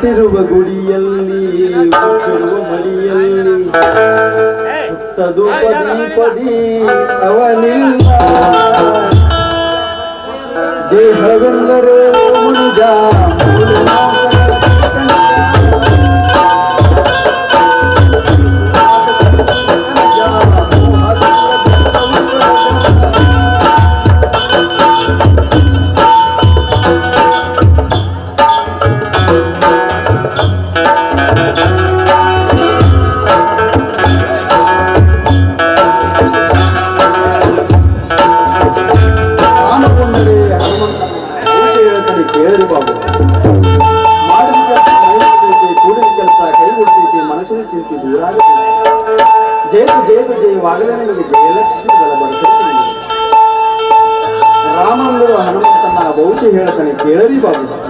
ಕಟ್ಟಿರುವ ಗುಡಿಯಲ್ಲಿ ಹುಟ್ಟಿರುವ ಮಡಿಯಲ್ಲಿ ಸುತ್ತದು ಪದಿ ಪದಿ ಅವನಿಲ್ಲ ದೇಹವೆಂದರೆ ಮುನುಜ. 너무 힘이 하나니 게으리 바지 다.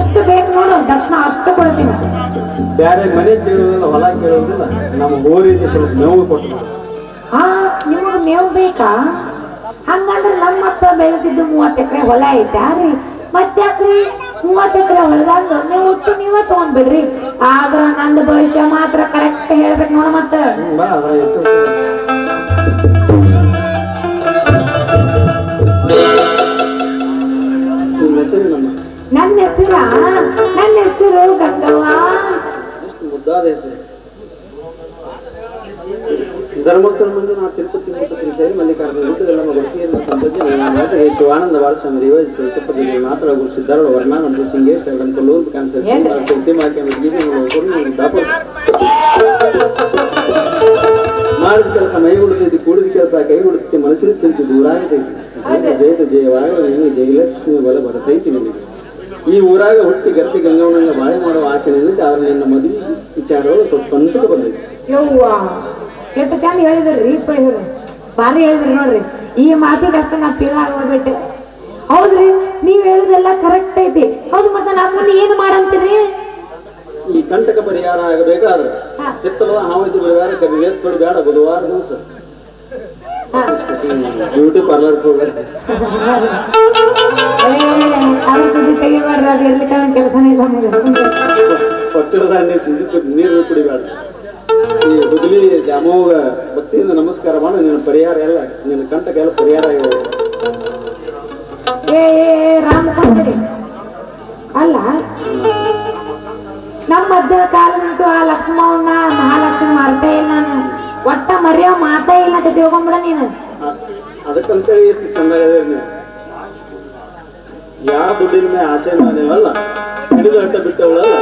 ಎಷ್ಟು ಬೇಕು ನೋಡು ದಕ್ಷಿಣ ಅಷ್ಟು ಕೊಡ್ತೀನಿ. ಬೇರೆ ಮನೆ ಕೇಳುವುದಿಲ್ಲ ಹೊಲ ಕೇಳುವುದಿಲ್ಲ ನಮ್ಮ ಊರಿಗೆ ಸ್ವಲ್ಪ ಮೇವು ಕೊಟ್ಟು ಹಾ ನಿಮಗೆ ಮೇವು ಬೇಕಾ? ಹಂಗಂದ್ರೆ ನಮ್ಮ ಅಪ್ಪ ಬೆಳೆದಿದ್ದು ಮೂವತ್ತು ಎಕರೆ ಹೊಲ ಐತಾ ರೀ. ಮತ್ತ್ಯಾಕ್ರಿ ಮೂವತ್ತು ಎಕರೆ ಹೊಲದಾಗ ನೀವು ಒಟ್ಟು ನೀವ ತಗೊಂಡ್ಬಿಡ್ರಿ. ಆದ್ರ ನಂದು ಭವಿಷ್ಯ ಮಾತ್ರ ಕರೆಕ್ಟ್ ಹೇಳ್ಬೇಕು ನೋಡ ಮತ್ತೆ. ನಮ್ಮ ನನ್ನ ಹೆಸರ? ನನ್ನ ಹೆಸರು ಗಂಗವ್ವ. ಮುದ್ದಾದ ಹೆಸರು? ಧರ್ಮಸ್ಥಳ ಮಂಜುನಾಥ ತಿರುಪತಿ ಮತ್ತು ಶ್ರೀ ಶೈಲ ಮಲ್ಲಿಕಾರ್ಜುನ ಗುಡ್ಡಗಳ ಗೊತ್ತಿಯನ್ನು ಸಂತತಿ ಶಿವಾನಂದ ಬಾಲಸ್ವಾಮಿ ದೇವ ತಿರುಪತಿ ಮಾತ್ರ ಗುರು ಸಿದ್ಧಾರೂಢ ವರ್ಣ ನಂದು ಸಿಂಗೇ ಶರಣ ಮಾಡ್ಕೊಂಡು ಕಾನ್ಸರ್ ತುಳಸಿ ಮಾಕೆ ಮಾಡಿದ ಕೆಲಸ ಮೈ ಉಳಿದೈತಿ ಕೂಡಿದ ಕೆಲಸ ಕೈ ಉಳಿದೈತಿ ಮನಸ್ಸಿನ ಚಿಂತೆ ದೂರ ಆಗತೈತಿ. ಜಯ ಜಯವಾಗ ಜಯಲಕ್ಷ್ಮಿ ಬಲ ಬರತೈತಿ ನಿನಗೆ. ಈ ಊರಾಗ ಹುಟ್ಟಿ ಗಟ್ಟಿ ಗಂಗವನಂಗ ಬಾಯಿ ಮಾಡುವ ಆಸೆ ನಿಂತ ಆದ್ರೆ ನಿನ್ನ ಮದುವೆ ವಿಚಾರಗಳು ಸ್ವಲ್ಪ ಸ್ವಂತ ಬಂದಿದ್ದೆ ಯವ್ವ ಎಷ್ಟು ಚಂದ ಹೇಳಿದ್ರಿ ಇಪ್ಪ ಇವ್ರು ಭಾರಿ ಹೇಳಿದ್ರಿ ನೋಡ್ರಿ. ಈ ಮಾತಿಗೆ ಅಷ್ಟ ನಾ ಪೀಲ ಆಗೋಗ್ಬಿಟ್ಟೆ ಹೌದ್ರಿ ನೀವ್ ಹೇಳುದೆಲ್ಲ ಕರೆಕ್ಟ್ ಐತಿ. ಹೌದು ಮತ್ತೆ ನಮ್ಮನ್ನ ಏನ್ ಮಾಡಂತೀರಿ? ಈ ಕಂಟಕ ಪರಿಹಾರ ಆಗಬೇಕಾದ್ರೆ. ಎತ್ತಲು ಹಾವೈದು ಬಿಡಬೇಡ ಕವಿ ಎತ್ತಲು ಬೇಡ. ಬುಧವಾರ ದಿವಸ. ಬ್ಯೂಟಿ ಪಾರ್ಲರ್ ಹೋಗ್ಬೇಡ ಅದು ಇರ್ಲಿಕ್ಕೆ ಕೆಲಸನೇ ಇಲ್ಲ ಪಚ್ಚಳದ ನೀರು ಕುಡಿಬೇಡ ಈ ಹುಡುಗಿ ದ್ಯಾಮೋಗ ಭಕ್ತಿಯಿಂದ ನಮಸ್ಕಾರ ಮಾಡು. ನಿನ್ನ ಪರಿಹಾರ ಎಲ್ಲ ನಿನ್ನ ಕಂಟಕ ಎಲ್ಲ ಪರಿಹಾರ ಏ ರಾಮ ಅಲ್ಲ ನಮ್ಮ ಮಧ್ಯ ನಿಂತು ಆ ಲಕ್ಷ್ಮವನ್ನ ಮಹಾಲಕ್ಷ್ಮಿ ಮಾಡ್ತೇ ಇಲ್ಲ ನಾನು. ಒಟ್ಟ ಮರ್ಯೋ ಮಾತೇ ಇಲ್ಲ ಅಂತ ತಿಳ್ಕೊಂಬಿಡ ನೀನು. ಅದಕ್ಕಂತೇಳಿ ಎಷ್ಟು ಚಂದ ಹೇಳಿದ್ರಿ ನೀವು. ಯಾರ ದುಡ್ಡಿನ ಮೇಲೆ ಆಸೆ ಮಾಡಿವಲ್ಲ ಹಿಡಿದು ಅಟ್ಟ ಬಿಟ್ಟವಳಲ್ಲ?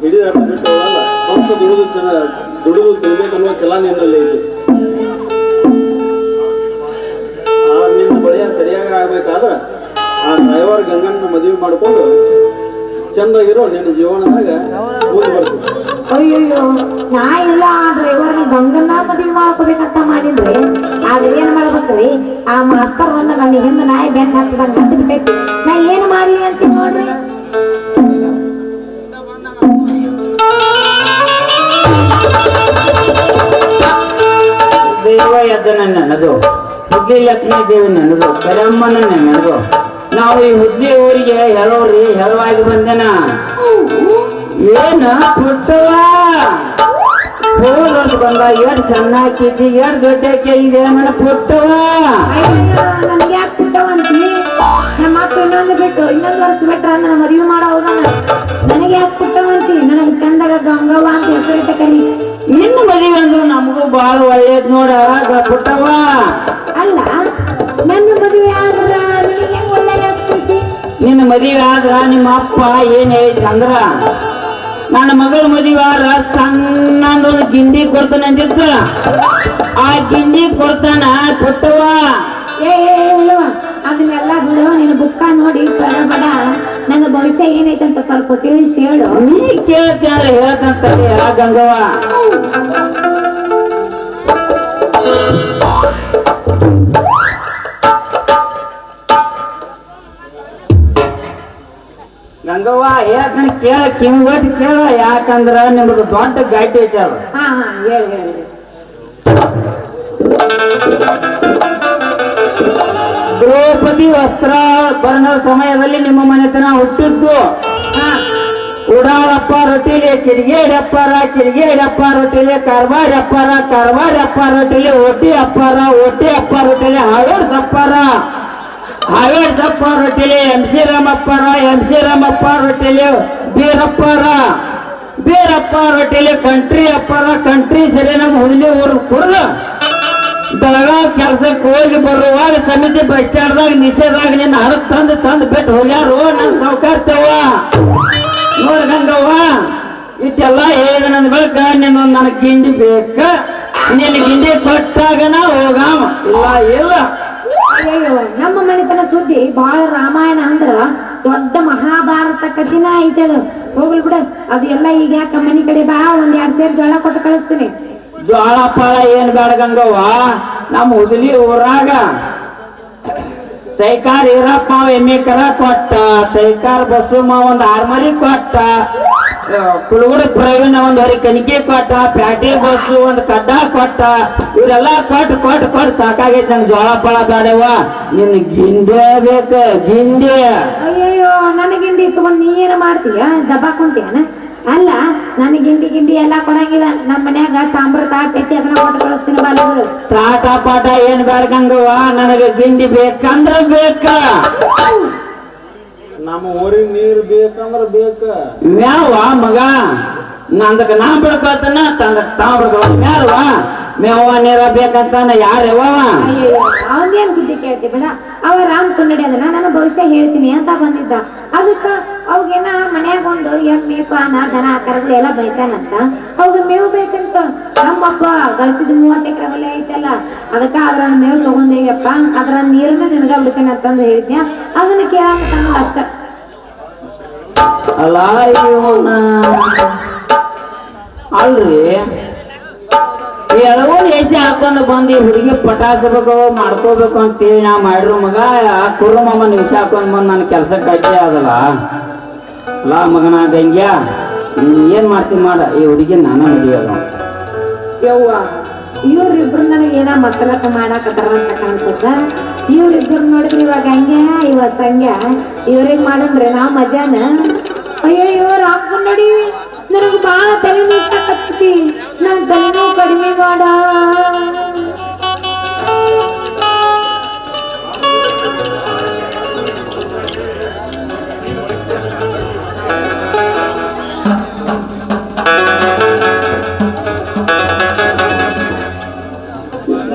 ಹಿಡಿದು ಅಟ್ಟ ಬಿಟ್ಟವಳಲ್ಲ? ಸ್ವಂತ ದುಡಿದು ಚೆನ್ನ ದುಡಿದು ತಿನ್ಬೇಕನ್ನುವ ಕೆಲ ನಿನ್ನಲ್ಲಿ ಇದೆ ಆ ನಿನ್ನ ಬಳಿಯ ಸರಿಯಾಗಿ ಆಗ್ಬೇಕಾದ್ರೆ ಆ ಡ್ರೈವರ್ ಗಂಗನ್ನ ಮದುವೆ ಮಾಡಿಕೊಂಡು ಚಂದಾಗಿರೋ ನಿನ್ನ ಜೀವನದಾಗ ಮುಂದೆ ಅಯ್ಯಯ್ಯೋ, ನಾ ಇಲ್ಲ ಆ ಡ್ರೈವರ್ನ ಗಂಗನ್ನ ಮದುವೆ ಮಾಡ್ಕೋಬೇಕಂತ ಮಾಡಿದ್ರೆ ಆದ್ರೆ ಏನ್ ಮಾಡ್ಬೇಕ್ರಿ? ಆ ಮಾಸ್ತರ್ ಒಂದ ನನ್ನ ಹಿಂದ ನಾಯಿ ಬೆನ್ ಹಾಕಿದಂಗ ಹತ್ತು ಬಿಟ್ಟೈತಿ. ನಾ ಏನ್ ಮಾಡ್ಲಿ ಅಂತ ನೋಡ್ರಿ? ಎದ್ದನ ನನ್ನದು ಹುದ್ಲಿ ಲಕ್ಷ್ಮೀ ದೇವಿ ನನ್ನದು ಕರಮ್ಮನ ನನ್ನದು ನಾವು ಈ ಹುದ್ಲಿ ಊರಿಗೆ ಹೇಳೋರಿ, ಹೇಳುವಾಗಿ ಬಂದೆನ? ಏನ ಪುಟ್ಟವ ಹೋದಂತ ಬಂದ ಎರಡು ಸಣ್ಣ ಹಾಕಿದ್ದಿ ಎರಡು ದೊಡ್ಡ ಪುಟ್ಟವ ನನಗೆ ಯಾಕೆ ಬಿಟ್ಟವಂತಿ ನಮ್ಮ ಅಪ್ಪ ಇನ್ನೊಂದು ಬಿಟ್ಟು ಇನ್ನೊಂದು ವರ್ಷ ಬಿಟ್ರ ನನ್ನ ಮದುವೆ ಮಾಡೋ ಹೋಗೋಣ ನನಗೆ ಯಾಕೆ ಬಿಟ್ಟವಂತಿ ನನಗೆ ಚಂದಾಗ ಗಂಗವ್ವ ಅಂತ ಹೆಸರಿಟ್ಟ ಕರಿ ನಿನ್ನ ಮದುವೆ ಅಂದ್ರು ನಮಗೂ ಬಹಳ ಒಳ್ಳೇದ್ ನೋಡ ಅಲ್ಲ ನನ್ನ ಮದುವೆ ಆದ್ರ ನಿನ್ನ ಮದುವೆ ಆದ್ರ ನಿಮ್ಮ ಅಪ್ಪ ಏನ್ ಹೇಳಿದ್ರ ಅಂದ್ರ ನನ್ನ ಮಗಳ ಮದುವೆ ಆದ್ರ ಸಣ್ಣದೊಂದು ಗಿಂಡಿ ಕೊಡ್ತಾನೆ ಅಂತ ಆ ಗಿಂಡಿ ಕೊಡ್ತಾನ ಕೊಟ್ಟವ ಅದನ್ನೆಲ್ಲ ಬಿಡು. ನಿನ್ನ ಬುಕ್ಕ ನೋಡಿ ಬಡ ಬಡ. ನನ್ನ ಭವಿಷ್ಯ ಅಂತ ಸ್ವಲ್ಪ ತಿಳಿಸಿ ಹೇಳು. ನೀ ಕೇಳ್ತಾರೆ ಅಂದ್ರೆ ಹೇಳ್ತಂತ ಗಂಗವ್ವ. ಗಂಗವ್ವ ಹೇಳ್ತಾನೆ ಕೇಳ ಕಿಂಗೊಟ್ಟು ಕೇಳ ಯಾಕಂದ್ರ ನಿಮ್ದು ದೊಡ್ಡ ಗಾಡಿ ಐತೆ ಅದು. ಹಾ ಹಾ ಹೇಳಿ ಹೇಳು. ದ್ರೌಪದಿ ವಸ್ತ್ರ ಬರಣ ಸಮಯದಲ್ಲಿ ನಿಮ್ಮ ಮನೆತನ ಹುಟ್ಟಿದ್ದು. ಹಾ. ಉಡಾಳಪ್ಪ ರೊಟ್ಟಿಲಿ ಕಿರಿಗೇಡಪ್ಪಾರ ಕಿರಿಗೇಡಪ್ಪ ರೊಟ್ಟಿಲಿ ಕಾರ್ವಾಡ್ ಅಪ್ಪಾರ ಕಾರ್ವಾಡ್ ಅಪ್ಪ ರೊಟ್ಟಿಲಿ ಒಟ್ಟಿ ಅಪ್ಪಾರ ಒಟ್ಟಿ ಅಪ್ಪ ರೊಟ್ಟಿಲಿ ಹಾವೇಡ್ ಸಪ್ಪಾರ ಹಾವೇಡ್ ಸಪ್ಪ ರೊಟ್ಟಿಲಿ, ಎಂ. ಸಿ. ರಾಮಪ್ಪಾರ ಎಂ. ಸಿ. ರಾಮಪ್ಪ ರೊಟ್ಟಿಲಿ ಬೀರಪ್ಪಾರ ಬೀರಪ್ಪ ರೊಟ್ಟಿಲಿ ಕಂಟ್ರಿ ಅಪ್ಪಾರ ಕಂಟ್ರಿ ಸರಿ ನಮ್ಮ ಹುಲಿ ಊರು ಕುರ್ದು ಬೆಳಗಾವ್ ಕೆಲ್ಸಕ್ಕೆ ಹೋಗಿ ಬರುವಾಗ ಸಮಿತಿ ಬಸ್ ಸ್ಟ್ಯಾಂಡ್ದಾಗ ನಿಷೇಧಾಗ ನಿನ್ನ ಹರ ತಂದು ತಂದು ಬಿಟ್ಟು ಹೋಗ್ಯಾರು ನನ್ನ ನೌಕರ್ತೇವ ನೋಡ್ ಗಂಗವ್ವ ಇಟ್ಟೆಲ್ಲ ಹೇಳಿದ ನನ್ನ ಬಳಿಕ ನಿನ್ನ ನನಗೆ ಗಿಂಡಿ ಬೇಕ ನಿನ್ನ ಗಿಂಡಿ ಕೊಟ್ಟಾಗನ ಹೋಗಾಮ. ಇಲ್ಲ ಇಲ್ಲ. ಅಯ್ಯಯ್ಯೋ, ನಮ್ಮ ಮನೆತನ ಸುದ್ದಿ ಬಹಳ ರಾಮಾಯಣ ಅಂದ್ರ ದೊಡ್ಡ ಮಹಾಭಾರತ ಕಥಿನ ಐತೆ ಅದು. ಹೋಗ್ಲಿ ಬಿಡ ಅದು ಎಲ್ಲ ಈಗ ಯಾಕ ಮನೆ ಕಡೆ ಬಾ, ಒಂದ್ ಎರಡ್ ಸೇರ್ ಜೋಳ ಕೊಟ್ಟು ಕಳಿಸ್ತೀನಿ. ಜೋಳ ಪಾಳ ಏನ್ ಬೇಡ ಗಂಗವ್ವ ನಮ್ಮ ಹುದಲಿ ಊರಾಗ ತೈಕಾರ್ ಈರಪ್ಪ ಅವ ಎಮ್ಮೆ ಕೊಟ್ಟ, ತೈಕಾರ್ ಬಸಮ್ಮ ಒಂದ್ ಆರ್ಮರಿ ಕೊಟ್ಟ ಕುಳುಗುಡ ಪ್ರವೀಣ ಒಂದ್ ಹೊರಿ ಕಣಿಕೆ ಕೊಟ್ಟ, ಪ್ಯಾಟಿ ಬಸ್ಸು ಒಂದ್ ಕಡ್ಡ ಕೊಟ್ಟ. ಇವರೆಲ್ಲ ಕೊಟ್ ಕೊಟ್ ಕೊಟ್ ಸಾಕಾಗೈತೆ ನಂಗೆ ಜೋಳ ಪಳ ಬೇಡವ ನಿನ್ ಗಿಂಡೆ ಬೇಕ? ಗಿಂಡಿ ಅಯ್ಯಯ್ಯೋ ನನಗೆ ಗಿಂಡಿ ತಗೊಂಡ್ ನೀ ಏನ ಮಾಡ್ತೀಯ? ದಬ್ಬಾ ಕುಂತೀಯನ ಅಲ್ಲ ನನ್ ಗಿಂಡಿ ಗಿಂಡಿ ಎಲ್ಲಾ ಕೊಡಂಗಿಲ್ಲ. ನಮ್ಮ ಮನ್ಯಾಗ ತಾಮ್ರ ತಾಟ್ ಐತಿ ಅದನ್ನ ಕೊಟ್ಟು ಕಳಿಸ್ತೀನಿ ಬಾಲಗಳು ತಾಟ ಪಾಟ ಏನ್ ಬೇಡ ನನಗ ನನಗೆ ಗಿಂಡಿ ಬೇಕಂದ್ರ ಬೇಕ. ನಮ್ಮ ಊರಿಗೆ ನೀರು ಬೇಕಂದ್ರ ಬೇಕ. ಯಾವ ಮಗ? ನಂದಕ್ಕೆ ನಾ ಬಿಡ್ಕೊಳ್ತಾನ ತಂದಕ್ಕೆ ತಾ ಬಿಡ್ಕೊಳ ಮ್ಯಾಲ್ವ ಮೇವ ನೀರ ಬೇಕಂತಾನ ಯಾರ್ಯವ ಅಯ್ಯಯ್ಯೋ ಅವನೇನ್ ಸುದ್ದಿ ಕೇಳ್ತಿ ಬೇಡ. ಅವ ರಾಮ್ ಕುನ್ನಡಿ ಅದನ್ನ ನಾನು ಭವಿಷ್ಯ ಹೇಳ್ತೀನಿ ಅಂತ ಬಂದಿದ್ದ. ಅದಕ್ಕ ಅವಾಗೇನ ಮನ್ಯಾಗ ಒಂದು ಎಮ್ಮೆ ಪಾನ ದನ ಕರಗಳು ಎಲ್ಲ ಬೈತಾನಂತ ಅವ್ರು ಮೇವು ಬೇಕಂತ. ನಮ್ಮಪ್ಪ ಗಳಿಸಿದ ಮೂವತ್ತು ಎಕರೆ ಹೊಲ ಐತಲ್ಲ ಅದಕ್ಕ ಅದ್ರ ಮೇವು ತಗೊಂಡೇಗಪ್ಪ ಅದ್ರ ನೀರನ್ನ ನಿನಗ ಬಿಡ್ತೇನೆ ಅಂತಂದು ಹೇಳಿದ್ಯ ಅದನ್ನ ಕೇಳಾಕ ಅಷ್ಟ. ಅಲ್ಲ ಅಲ್ರಿ. ಎಳವನ್ ಎಸಿ ಹಾಕೊಂಡು ಬಂದು ಈ ಹುಡುಗಿ ಪಟಾಯಿಸ್ಬೇಕು, ಮಾಡ್ಕೋಬೇಕು ಅಂತೇಳಿ ನಾ ಮಾಡಿರೋ ಮಗ, ಆ ಕುರುಮಮ್ಮ ನಿಮಿಷ ಹಾಕೊಂಡು ಬಂದು ನನ್ನ ಕೆಲ್ಸಕ್ಕೆ ಅಜ್ಜೆ ಅದಲ್ಲ ಅಲ್ಲ ಮಗನ ಗಂಗ್ಯ ಏನ್ ಮಾಡ್ತೀನಿ ಮಾಡ, ಈ ಹುಡುಗಿ ನಾನು ಹಿಡಿಯೋದು ಯವ್ವ, ಇವ್ರಿಬ್ರು ನನಗೆ ಏನ ಮಕ್ಕಳಕ್ಕ ಮಾಡಾಕತ್ತಾರ ಅಂತ ಕಾಣಿಸುತ್ತ ಇವ್ರಿಬ್ರು ನೋಡಿದ್ರಿ ಇವಾಗ ಹಂಗೆ ಇವ ಸಂಗ್ಯ ಇವ್ರಿಗೆ ಮಾಡಂದ್ರೆ ನಾ ಮಜಾನ? ಅಯ್ಯಯ್ಯೋ ಹಾಕೊಂಡು ನೋಡಿ ನನಗೆ ಬಾಳ ತಲೆ ನೋಡ್ಸಕತ್ತಿ ನನ್ ತಲೆನೋವು ಕಡಿಮೆ ಮಾಡ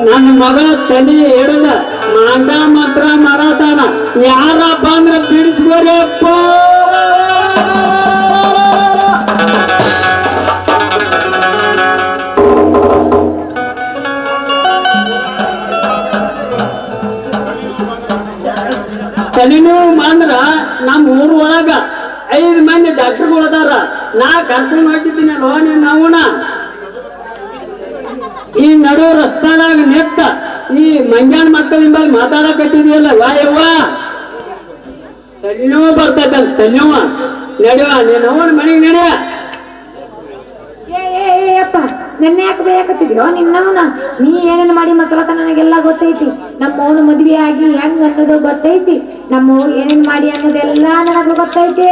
ನನ್ನ ಮಗ ತಲೆ ಹಿಡದ ಮಾಂಡ ಮಾತ್ರ ಮಾರಾಟಾನ ಯಾರಪ್ಪ ಅಂದ್ರ ಬಿಡಿಸ್ಬೋರಪ್ಪ ತಲೆನೋವು ನಮ್ ಊರ್ ಒಳಗ ಐದು ಮಂದಿ ಡಾಕ್ಟರ್ಗಳು ಅದಾರ ನಾ ಖರ್ಚು ಮಾಡಿದ್ದೀನಿ ಅಲ್ವಾ ನೀನ್ ನಾವುಣ ಈ ನಡು ರಸ್ತಾದಾಗ ನೆತ್ತ ಈ ಮಂಜಾನ ಮಕ್ಕಳಿಂದ ಮಾತಾಡಕತ್ತಿದೆಯಲ್ಲ ವಾಯವ್ವ ತಲೆನೋವು ಬರ್ತಕ್ಕಂತ ತಲೆನೋವ ನಡೆಯುವ ನೀನು ಅವನ ಮನೆಗೆ ನಡೆಯ. ನನ್ನ ಯಾಕೆ ಬೇಕತ್ತಿದ್ಯೋ ನಾ ನೀ ಏನೇನು ಮಾಡಿ ಮಕ್ಕಳ ನನಗೆಲ್ಲ ಗೊತ್ತೈತಿ. ನಮ್ಮ ಅವನು ಮದ್ವೆ ಆಗಿ ಹೆಂಗ್ ಅನ್ನೋದು ಗೊತ್ತೈತಿ. ನಮ್ಮ ಏನೇನು ಮಾಡಿ ಅನ್ನೋದೆಲ್ಲ ನನಗೆ ಗೊತ್ತೈತಿ.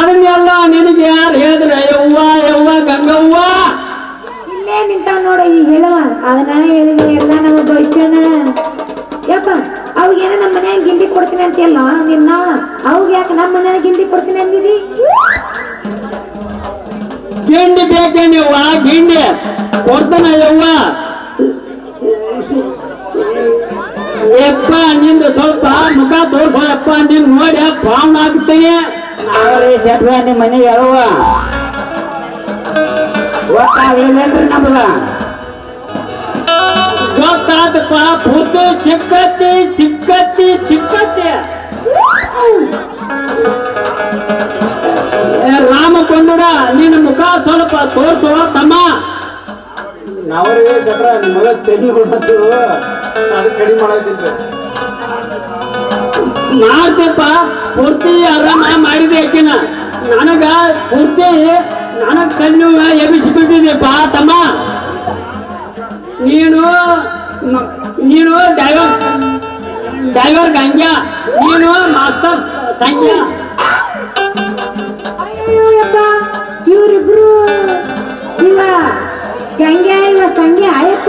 ಅದನ್ನೆಲ್ಲ ನಿನಗೆ ಯಾರು ಹೇಳಿದ್ರೆ? ಯವ್ವ ಯವ್ವ ಗಂಗವ್ವ? ಇಲ್ಲೇ ನಿಂತಾವ್ ನೋಡ ಈ ಹೇಳುವ. ಅದನ್ನ ಹೇಳಿದ್ರೆ ಎಲ್ಲ ನಮ್ಮ ಗೊತ್ತೇನ ಯಪ್ಪ ಅವಾಗೇನ ನಮ್ಮ ಮನ್ಯಾಗ ಗಿಂಡಿ ಕೊಡ್ತೀನಿ ಅಂತೀಯಲ್ಲ? ನಿನ್ನ ಅವ್ಗ ಯಾಕೆ ನಮ್ಮ ಮನ್ಯಾಗ ಗಿಂಡಿ ಕೊಡ್ತೀನಿ ಅಂದಿದಿ? ಗಿಂಡಿ ಬೇಕೇ ನೀವು ಗಿಂಡಿ ಕೊಡ್ತಾನ ಯವ್ವ. ಯಪ್ಪ, ನಿಂದು ಸ್ವಲ್ಪ ಮುಖ ತೋರ್ಸಪ್ಪ ನಿನ್ ನೋಡಿ ಪಾವನ ಆಗ್ತೇನೆ ಶೆಟ್ರ ನಿಮ್ಮ ಮನೆಗೆ ಯವ್ವ. ಗೊತ್ತಾಗ್ಲಿಲ್ಲೇನ್ರಿ ನಮ್ಗ? ಗೊತ್ತಾದಪ್ಪ ಪೂರ್ತಿ ಸಿಕ್ಕತ್ತಿ ಸಿಕ್ಕತ್ತಿ ಸಿಕ್ಕತ್ತಿ. ಏ, ರಾಮ ಕೊಂಡುಡ ನಿನ್ನ ಮುಖ ಸ್ವಲ್ಪ ತೋರ್ಸೋ ತಮ್ಮ. ನಾವ್ರಿ ಶೆಟ್ರ ನಿಮ್ಮ ಮಗ ತೆಗಿ ಬಿಡತ್ತು ಅದು ಕಡಿಮೆ ಮಾಡತ್ತಿದ್ದೆ ಮಾಡ್ತೇಪ್ಪ ಪೂರ್ತಿ ಆರಾಮ ಮಾಡಿದೆ ಆಕಿನ. ನನಗ ಪೂರ್ತಿ ನನಗ ಕಣ್ಣು ಎಬ್ಬಿಸಿಬಿಟ್ಟಿದೆಪ್ಪ ತಮ್ಮ. ನೀನು ನೀನು ಡೈವರ್ ಡೈವರ್ ಗಂಗ್ಯ ನೀನು ಮಾಸ್ಟರ್ ಸಂಖ್ಯ ಅಯ್ಯಪ್ಪ, ಇವ್ರಿಬ್ರು ಇವ ಗಂಗೆ ಇವ ಸಂಗೆ ಅಯ್ಯಪ್ಪ,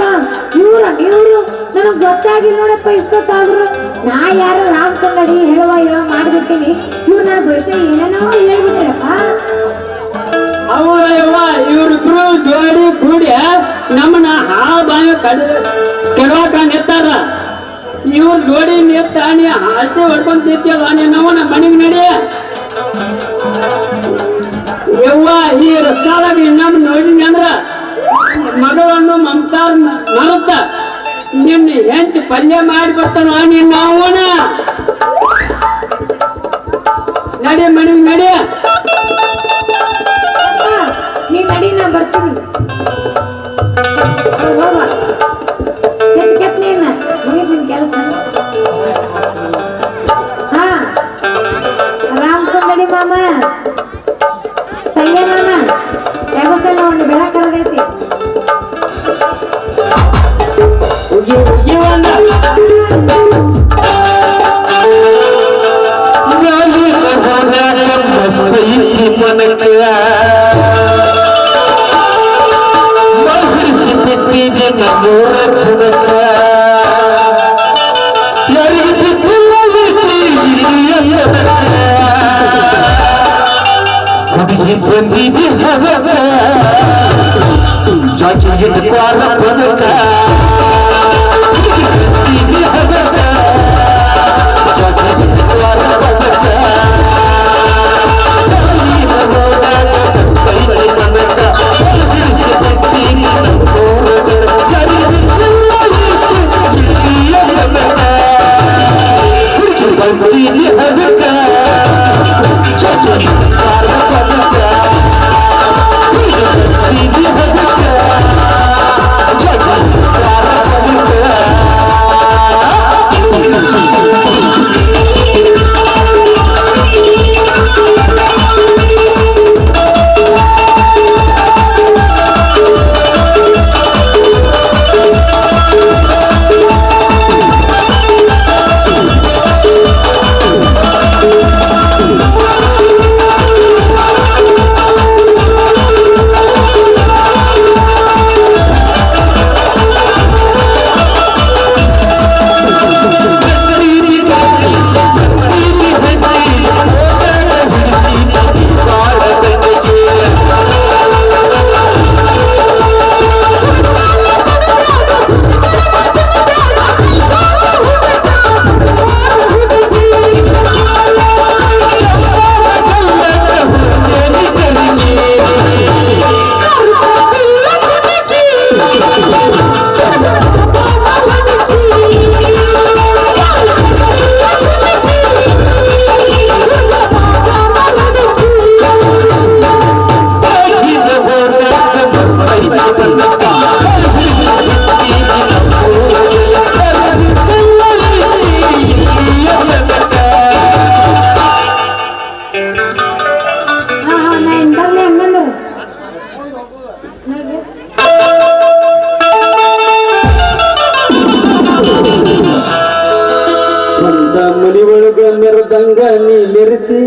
ಇವ್ರ, ಇವ್ರು ನನಗ್ ಗೊತ್ತಾಗಿ ನೋಡಪ್ಪ, ಇಷ್ಟೊತ್ತಾದ್ರು. ನಾ ಯಾರು ರಾಮ್ ಕನ್ನಡಿ ಹೇಳುವ ಹೇಳುವ ಮಾಡ್ಬಿಡ್ತೀನಿ. ಇವ್ರು ನನ್ನ ಭವಿಷ್ಯ ಏನೇನೋ ಹೇಳ್ಬಿಟ್ರಪ್ಪ. ಅವರವ್ವ, ಇವ್ರಿಬ್ರು ಜೋಡಿ ಕೂಡಿ ನಮ್ಮನ್ನ ಹಾಳು ಬಾಯ ಕಡ ಕೆಡವಾಕ ನಿತ್ತಾರ. ಇವ್ರ ಜೋಡಿ ನಿತ್ತ ನೀ ಅಷ್ಟೇ ಹೊಡ್ಕೊಂತಿದ್ಯಲ್ಲ ನೀನವ ನಮ್ಮ ಮನೆಗೆ ನಡಿ. ಯವ್ವ, ಈ ರಸ್ತಾದಾಗ ಇನ್ನೊಮ್ಮೆ ನೋಡಿನಿ ಅಂದ್ರ ಮಗಳನ್ನು ಮಮತಾರ್ ಮರುತ್ತ ನಿನ್ನ ಹೆಂಚು ಪಲ್ಯ ಮಾಡಿ ಬರ್ತಾನ ನಿನ್ನ ಅವನ ನಡಿ ಮನೆಗೆ ನಡಿ. ಬಂದಿದೆ ಹವಕ ಜಾಜಿಗೆ ಕ್ವಾರ ಪದಕ ನೀ